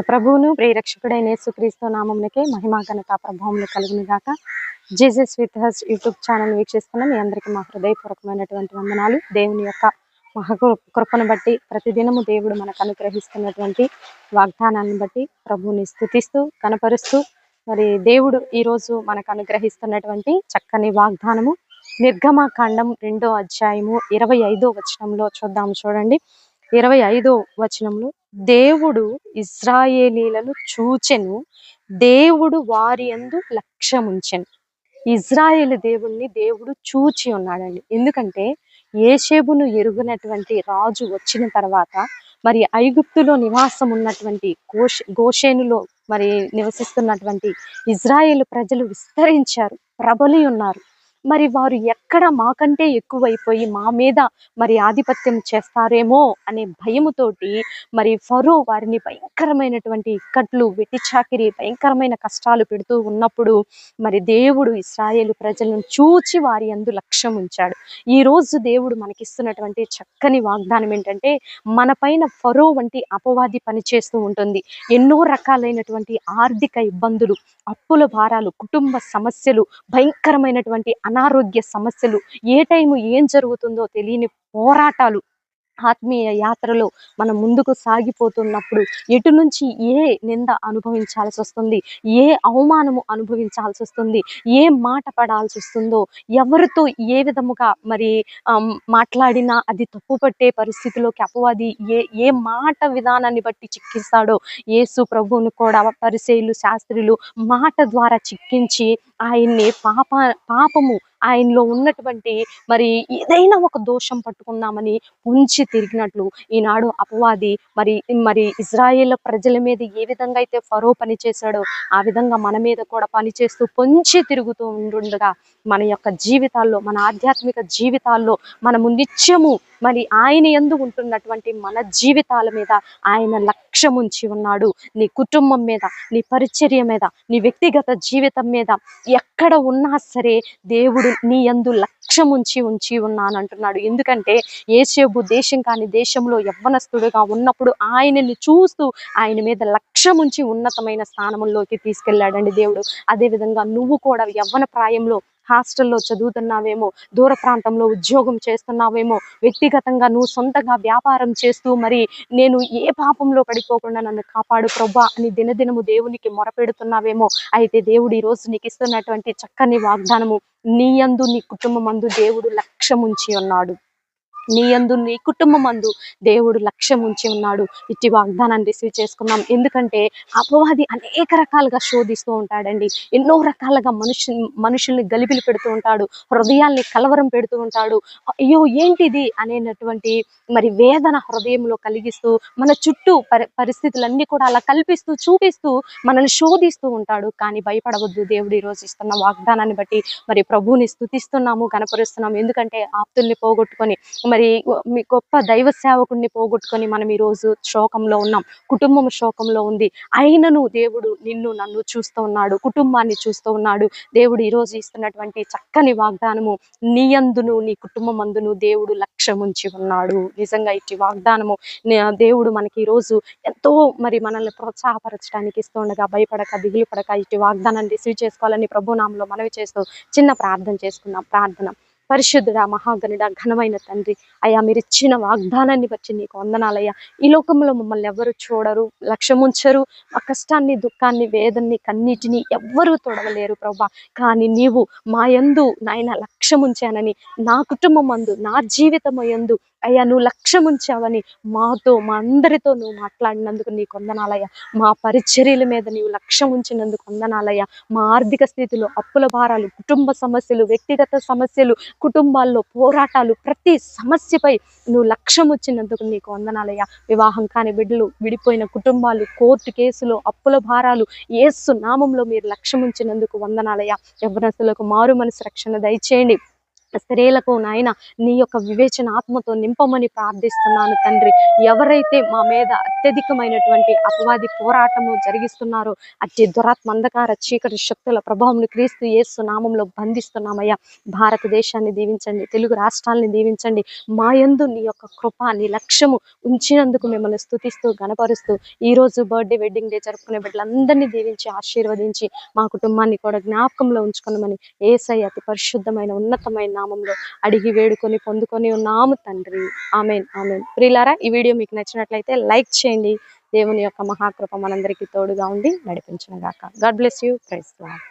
మన ప్రభువును ప్రియరక్షకుడైన యేసుక్రీస్తు నామమునకే మహిమా ఘనత ప్రభావములు కలుగును గాక. Jesus with us YouTube channel వీక్షిస్తున్న మీ అందరికీ మా హృదయపూర్వకమైనటువంటి వందనాలు. దేవుని యొక్క మహకు కృపను బట్టి ప్రతిదినము దేవుడు మనకు అనుగ్రహిస్తున్నటువంటి వాగ్దానాన్ని బట్టి ప్రభువుని స్థుతిస్తూ కనపరుస్తూ మరి దేవుడు ఈరోజు మనకు అనుగ్రహిస్తున్నటువంటి చక్కని వాగ్దానము. నిర్గమాకాండం రెండో అధ్యాయము ఇరవై ఐదో వచనంలో చూద్దాము చూడండి. ఇరవై ఐదో వచనంలో దేవుడు ఇజ్రాయేలీలను చూచెను దేవుడు వారి యందు లక్ష్యముంచెను. ఇజ్రాయేల్ దేవుణ్ణి దేవుడు చూచి ఉన్నాడండి. ఎందుకంటే ఏషేబును ఎరుగునటువంటి రాజు వచ్చిన తర్వాత మరి ఐగుప్తులో నివాసం ఉన్నటువంటి గోష్ గోషేనులో మరి నివసిస్తున్నటువంటి ఇజ్రాయేల్ ప్రజలు విస్తరించారు ప్రబలి ఉన్నారు. మరి వారు ఎక్కడ మాకంటే ఎక్కువైపోయి మా మీద మరి ఆధిపత్యం చేస్తారేమో అనే భయముతోటి మరి ఫరో వారిని భయంకరమైనటువంటి ఇక్కట్లు వెట్టి చాకిరి భయంకరమైన కష్టాలు పెడుతూ ఉన్నప్పుడు మరి దేవుడు ఇస్రాయేలు ప్రజలను చూచి వారి అందు లక్ష్యం ఉంచాడు. ఈ రోజు దేవుడు మనకిస్తున్నటువంటి చక్కని వాగ్దానం ఏంటంటే మన పైన ఫరో వంటి అపవాది పనిచేస్తూ ఉంటుంది. ఎన్నో రకాలైనటువంటి ఆర్థిక ఇబ్బందులు అప్పుల భారాలు కుటుంబ సమస్యలు భయంకరమైనటువంటి అనారోగ్య సమస్యలు ఏ టైము ఏం జరుగుతుందో తెలియని పోరాటాలు ఆత్మీయ యాత్రలో మనం ముందుకు సాగిపోతున్నప్పుడు ఎటు నుంచి ఏ నింద అనుభవించాల్సి వస్తుంది? ఏ అవమానము అనుభవించాల్సి వస్తుంది? ఏ మాట పడాల్సి వస్తుందో? ఎవరితో ఏ విధముగా మరి మాట్లాడినా అది తప్పు పట్టే పరిస్థితిలోకి అపవాది ఏ ఏ మాట విధానాన్ని బట్టి చిక్కిస్తాడో యేసు ప్రభువును కూడా పరిశైలు శాస్త్రులు మాట ద్వారా చిక్కించి ఆయన్ని పాప పాపము ఆయనలో ఉన్నటువంటి మరి ఏదైనా ఒక దోషం పట్టుకుందామని ఉంచి తిరిగినట్లు ఈనాడు అపవాది మరి మరి ఇజ్రాయేల్ ప్రజల మీద ఏ విధంగా అయితే ఫరో పని చేశాడో ఆ విధంగా మన మీద కూడా పనిచేస్తూ పొంచి తిరుగుతూ ఉండుండగా మన యొక్క జీవితాల్లో మన ఆధ్యాత్మిక జీవితాల్లో మనము నిత్యము మరి ఆయన ఎందు ఉంటున్నటువంటి మన జీవితాల మీద ఆయన లక్ష్యం ఉంచి ఉన్నాడు. నీ కుటుంబం మీద నీ పరిచర్య మీద నీ వ్యక్తిగత జీవితం మీద ఎక్కడ ఉన్నా సరే దేవుడు నీ యందు లక్ష్యం ఉంచి ఉంచి ఉన్నాను అంటున్నాడు ఎందుకంటే ఏసేబు దేశం కాని దేశంలో యవ్వనస్తుడుగా ఉన్నప్పుడు ఆయనని చూస్తూ ఆయన మీద లక్ష్యం ఉంచి ఉన్నతమైన స్థానంలోకి తీసుకెళ్ళాడండి దేవుడు. అదే విధంగా నువ్వు కూడా యవ్వన ప్రాయంలో హాస్టల్లో చదువుతున్నావేమో దూర ప్రాంతంలో ఉద్యోగం చేస్తున్నావేమో వ్యక్తిగతంగా నువ్వు సొంతంగా వ్యాపారం చేస్తూ మరి నేను ఏ పాపంలో పడిపోకుండా నన్ను కాపాడు ప్రభా అని దినదినము దేవునికి మొరపెడుతున్నావేమో అయితే దేవుడు ఈరోజు రోజు నీకు ఇస్తున్నటువంటి చక్కని వాగ్దానము నీ యందు నీ కుటుంబం అందు దేవుడు లక్ష్యం ఉంచి ఉన్నాడు. నీ అందు నీ కుటుంబం అందు దేవుడు లక్ష్యం ఉంచి ఉన్నాడు. ఇట్టి వాగ్దానాన్ని రిసీవ్ చేసుకున్నాం. ఎందుకంటే అపవాది అనేక రకాలుగా శోధిస్తూ ఉంటాడండి. ఎన్నో రకాలుగా మనుషు మనుషుల్ని గలిపిలు పెడుతూ ఉంటాడు. హృదయాల్ని కలవరం పెడుతూ ఉంటాడు. అయ్యో ఏంటిది అనేటటువంటి మరి వేదన హృదయంలో కలిగిస్తూ మన చుట్టూ పరి పరిస్థితులన్నీ కూడా అలా కల్పిస్తూ చూపిస్తూ మనల్ని శోధిస్తూ ఉంటాడు. కానీ భయపడవద్దు. దేవుడు ఈరోజు ఇస్తున్న వాగ్దానాన్ని బట్టి మరి ప్రభువుని స్థుతిస్తున్నాము కనపరుస్తున్నాము ఎందుకంటే ఆప్తుల్ని పోగొట్టుకొని మరి మీ గొప్ప దైవ సేవకుడిని పోగొట్టుకొని మనం ఈ రోజు శోకంలో ఉన్నాం. కుటుంబం శోకంలో ఉంది. అయినను దేవుడు నిన్ను నన్ను చూస్తూ ఉన్నాడు. కుటుంబాన్ని చూస్తూ ఉన్నాడు. దేవుడు ఈ రోజు ఇస్తున్నటువంటి చక్కని వాగ్దానము నీ అందును నీ కుటుంబం అందును దేవుడు లక్ష్యం ఉంచి ఉన్నాడు. నిజంగా ఇట్టి వాగ్దానము దేవుడు మనకి ఈ రోజు ఎంతో మరి మనల్ని ప్రోత్సాహపరచడానికి ఇస్తుండగా భయపడక దిగులు పడక ఇట్టి వాగ్దానాన్ని రిసీవ్ చేసుకోవాలని ప్రభునామంలో మనవి చేస్తూ చిన్న ప్రార్థన చేసుకున్నాం ప్రార్థన. పరిశుద్ధుడా మహాగణుడ ఘనమైన తండ్రి. అయ్యా మీరు ఇచ్చిన వాగ్దానాన్ని బట్టి నీకు వందనాలయ్యా. ఈ లోకంలో మమ్మల్ని ఎవరు చూడరు లక్ష్యముంచరు. మా కష్టాన్ని దుఃఖాన్ని వేదన్ని కన్నీటిని ఎవ్వరూ తొడవలేరు ప్రభా. కానీ నీవు మా యందు నాయన లక్ష్యముంచానని నా కుటుంబం అందు నా జీవితం యందు అయ్యా నువ్వు లక్ష్యం ఉంచావని మాతో మా అందరితో నువ్వు మాట్లాడినందుకు నీకు వందనాలయ్యా. మా పరిచర్యల మీద నీవు లక్ష్యం ఉంచినందుకు వందనాలయ్యా. మా ఆర్థిక స్థితిలో అప్పుల భారాలు కుటుంబ సమస్యలు వ్యక్తిగత సమస్యలు కుటుంబాల్లో పోరాటాలు ప్రతి సమస్యపై నువ్వు లక్ష్యం వచ్చినందుకు నీకు వందనాలయ్యా. వివాహం కాని బిడ్డలు విడిపోయిన కుటుంబాలు కోర్టు కేసులు అప్పుల భారాలు ఏసు నామంలో మీరు లక్ష్యం ఉంచినందుకు వందనాలయ్యా. యవ్వనస్తులకు మారు మనసు రక్షణ దయచేయండి. స్త్రీలకు నాయన నీ యొక్క వివేచన ఆత్మతో నింపమని ప్రార్థిస్తున్నాను తండ్రి. ఎవరైతే మా మీద అత్యధికమైనటువంటి అపవాది పోరాటము జరిగిస్తున్నారు. అట్టి దురాత్మ అంధకార చీకటి శక్తుల ప్రభావం క్రీస్తు యేసు నామంలో బంధిస్తున్నామయ్యా. భారతదేశాన్ని దీవించండి తెలుగు రాష్ట్రాలని దీవించండి. మా యందు నీ యొక్క కృప నీ లక్ష్యము ఉంచినందుకు మిమ్మల్ని స్థుతిస్తూ గణపరుస్తూ ఈ రోజు బర్త్డే వెడ్డింగ్ డే జరుపుకునే బిడ్డలందరినీ దీవించి ఆశీర్వదించి మా కుటుంబాన్ని కూడా జ్ఞాపకంలో ఉంచుకున్నామని ఏసై అతి పరిశుద్ధమైన ఉన్నతమైన నామంలో అడిగి వేడుకొని పొందుకొని ఉన్నాము తండ్రి. Amen amen. ప్రియులారా ఈ వీడియో మీకు నచ్చినట్లయితే లైక్ చేయండి. దేవుని యొక్క మహాకృప మనందరికీ తోడుగా ఉండి నడిపించిన గాక God bless you praise Lord